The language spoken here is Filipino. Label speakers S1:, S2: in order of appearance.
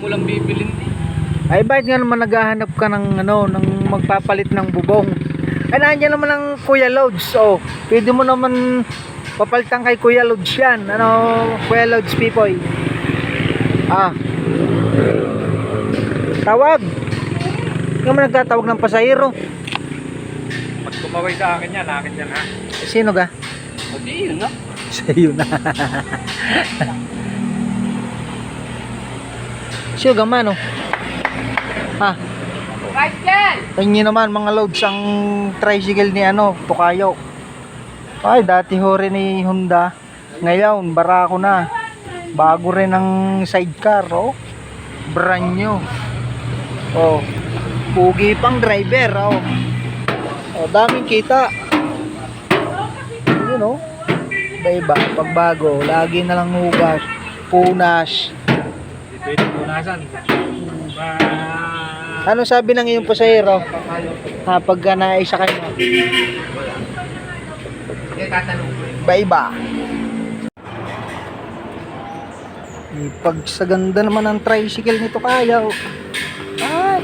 S1: mo lang bibilin.
S2: Ay, bakit nga naman naghahanap ka ng ano, ng magpapalit ng bubong? Ay, nandiyan naman ang Kuya Loads. Oh, pwede mo naman papalitan kay Kuya Loads yan. Ano, Kuya Loads Pipoy. Ah. Tawag. Hindi naman nagtatawag ng pasahero.
S1: Pag tumaway sa akin yan, akin yan ha.
S2: Sino ga?
S1: O di yun na.
S2: Sa'yo na. Sino ga man, oh? Ha? Tingin naman mga loads ang tricycle ni ano, Pukayo. Ay, dati ho rin ni Honda. Ngayon, barako na. Bago rin ang sidecar, oh. Brand new. Oh. Pugi pang driver, oh. Oh, daming kita. Yun, oh. Iba-iba, pagbago, lagi na lang hugas, punas.
S1: Pwede punasan. Ba...
S2: Ano sabi ng iyong pasahero? Ha, pagka naisa kanya?
S1: Hindi tatanong.
S2: Iba-iba. Eh, Pag sa ganda naman ng tricycle nito kaya. oh. Ay,